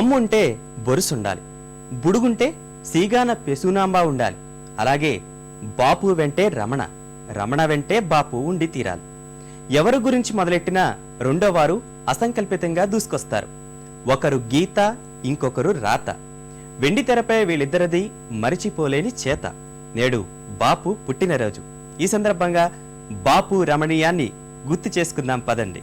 మమ్ముంటే బొరుసుండాలి. బుడుగుంటే సీగాన పెసునాంబా ఉండాలి. అలాగే బాపు వెంటే రమణ రమణ వెంటే బాపు ఉండి తీరాలి. ఎవరి గురించి మొదలెట్టినా రెండో వారు అసంకల్పితంగా దూసుకొస్తారు. ఒకరు గీత ఇంకొకరు రాత. వెండి తెరపై వీళ్ళిద్దరిది మరిచిపోలేని చేత. నేడు బాపు పుట్టినరోజు. ఈ సందర్భంగా బాపు రమణీయాన్ని గుర్తు చేసుకుందాం పదండి.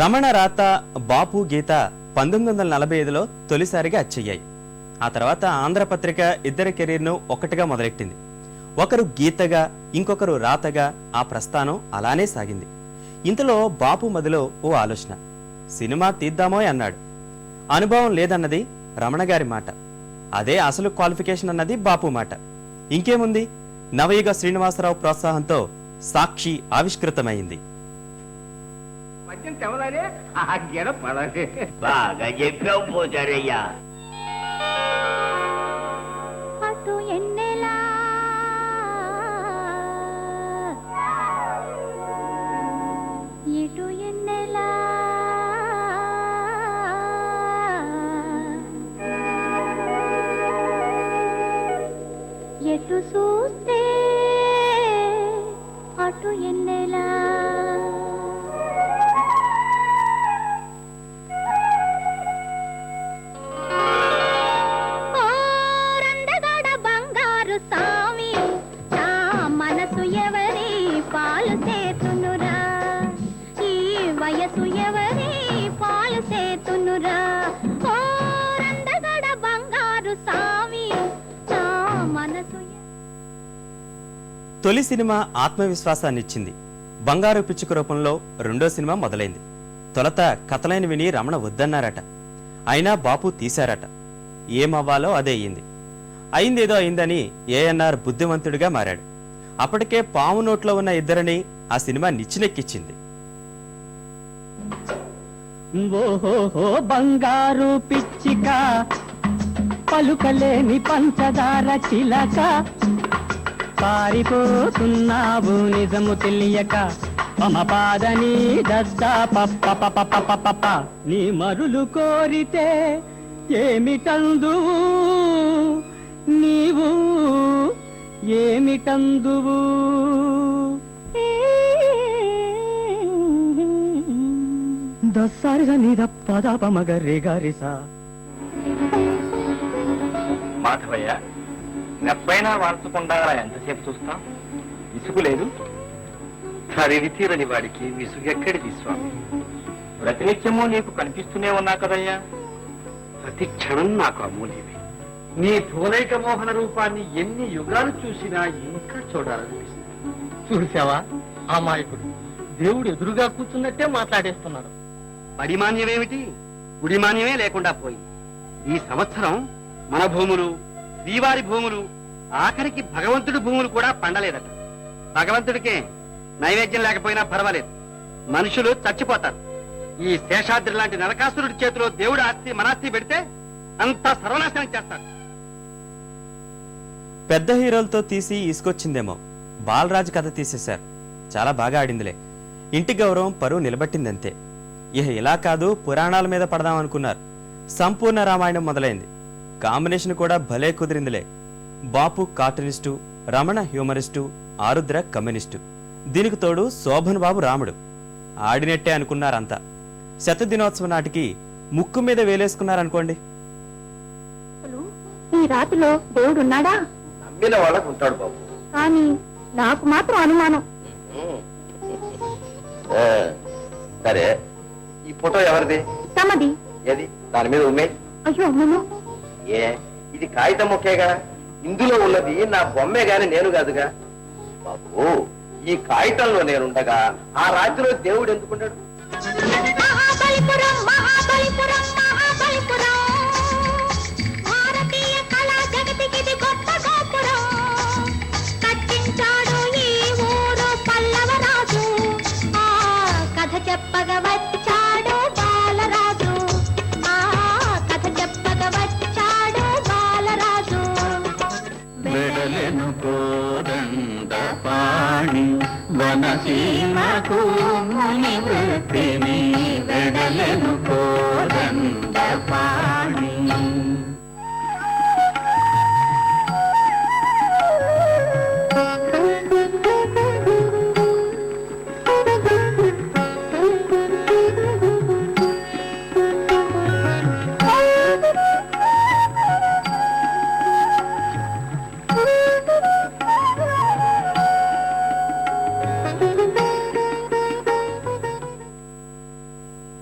రమణ రాత బాపు గీత పంతొమ్మిది వందల నలభై ఐదులో తొలిసారిగా అచ్చయ్యాయి. ఆ తర్వాత ఆంధ్రపత్రిక ఇద్దరి కెరీర్ను ఒకటిగా మొదలెట్టింది. ఒకరు గీతగా ఇంకొకరు రాతగా ఆ ప్రస్థానం అలానే సాగింది. ఇంతలో బాపు మదిలో ఓ ఆలోచన. సినిమా తీద్దామో అన్నాడు. అనుభవం లేదన్నది రమణ గారి మాట. అదే అసలు క్వాలిఫికేషన్ అన్నది బాపు మాట. ఇంకేముంది? నవయుగ శ్రీనివాసరావు ప్రోత్సాహంతో సాక్షి ఆవిష్కృతమైంది. మద్యం తెవలాలే ఆ గిడ పడాలి బాగా చెప్పావు పోచారయ్యా అటు ఎన్నెలా ఇటు ఎన్నెలా ఎటు చూస్తే అటు ఎన్నెలా తొలి సినిమా ఆత్మవిశ్వాసాన్నిచ్చింది. బంగారు పిచ్చుక రూపంలో రెండో సినిమా మొదలైంది. తొలత కథలైన విని రమణ వద్దన్నారట. అయినా బాపు తీశారట. ఏమవ్వాలో అదే అయ్యింది. అయిందేదో అయిందని ఏఎన్ఆర్ బుద్ధిమంతుడిగా మారాడు. అప్పటికే పాము నోట్లో ఉన్న ఇద్దరిని ఆ సినిమా నిచ్చినెక్కిచ్చింది. ఓహోహో బంగారు పిచ్చిక. పలుకలేని పంచదార చిలక. పారిపోతున్నావు నిజము తెలియక. పమపాదని దద్దా పప్ప పప పప పప నీ మరులు కోరితే ఏమిటందువు నీవు ఏమిటందువు దస్సారిగా నీద పదాప మగరి గారిసా మాధవయ్య నెప్పైనా వాల్చకుండా ఎంతసేపు చూస్తాం? విసుగు లేదు. చదివి తీరని వాడికి విసుగెక్కడిది స్వామి? ప్రతినిత్యము నీకు కనిపిస్తూనే ఉన్నా కదయ్యా. ప్రతి క్షణం నాకు అమూల్యమే. నీ భువనైక మోహన రూపాన్ని ఎన్ని యుగాలు చూసినా ఇంకా చూడాలనిపిస్తుంది. చూసావా ఆ మాయకుడు దేవుడు ఎదురుగా కూర్చున్నట్టే మాట్లాడేస్తున్నాడు. పడిమాన్యమేమిటి? గుడిమాన్యమే లేకుండా పోయింది. ఈ సంవత్సరం మన భూములు శ్రీవారి భూములు ఆఖరికి భగవంతుడి భూములు కూడా పండలేదట. భగవంతుడికే నైవేద్యం లేకపోయినా పర్వాలేదు. మనుషులు చచ్చిపోతారు. ఈ శేషాద్రి లాంటి నరకాసురుడి చేతిలో దేవుడి ఆస్తి మనాస్తి పెడితే అంతా సర్వనాశనం చేస్తారు. పెద్ద హీరోలతో తీసి ఇసుకొచ్చిందేమో. బాలరాజు కథ తీసేశారు. చాలా బాగా ఆడిందిలే. ఇంటి గౌరవం పరువు నిలబట్టిందంతే. ఇహ ఇలా కాదు పురాణాల మీద పడదాం అనుకున్నారు సంపూర్ణ రామాయణం మొదలైంది. కాంబినేషన్ కూడా భలే కుదిరిందిలే. Bapu cartoonist Ramana humorist Arudra communist. దీనికి తోడు శోభన్ బాబు రాముడు. ఆడినట్టే అనుకున్నారంతా. శత దినోత్సవం నాటికి ముక్కు మీద వేలేసుకున్నారనుకోండి. ఈ రాతిలో దేవుడు ఉన్నాడా నమ్మిన వాళ్ళకు ఉంటాడు బాబు. కానీ నాకు మాత్రం అనుమానం. సరే. ఈ ఫోటో ఎవరిది? తమది. ఏది? దాని మీద ఉమ్మే. అయ్యో అమ్మను ఏ? ఇది కాగితం మొక్కేగా ఇందులో ఉన్నది నా బొమ్మే గాని నేను కాదుగా? బాబు ఈ కాగితంలో నేనుండగా ఆ రాత్రిలో దేవుడు ఎందుకుంటాడు పాణి వనసీమకు ముని వృత్తిని వెడలను కోదండ పాణి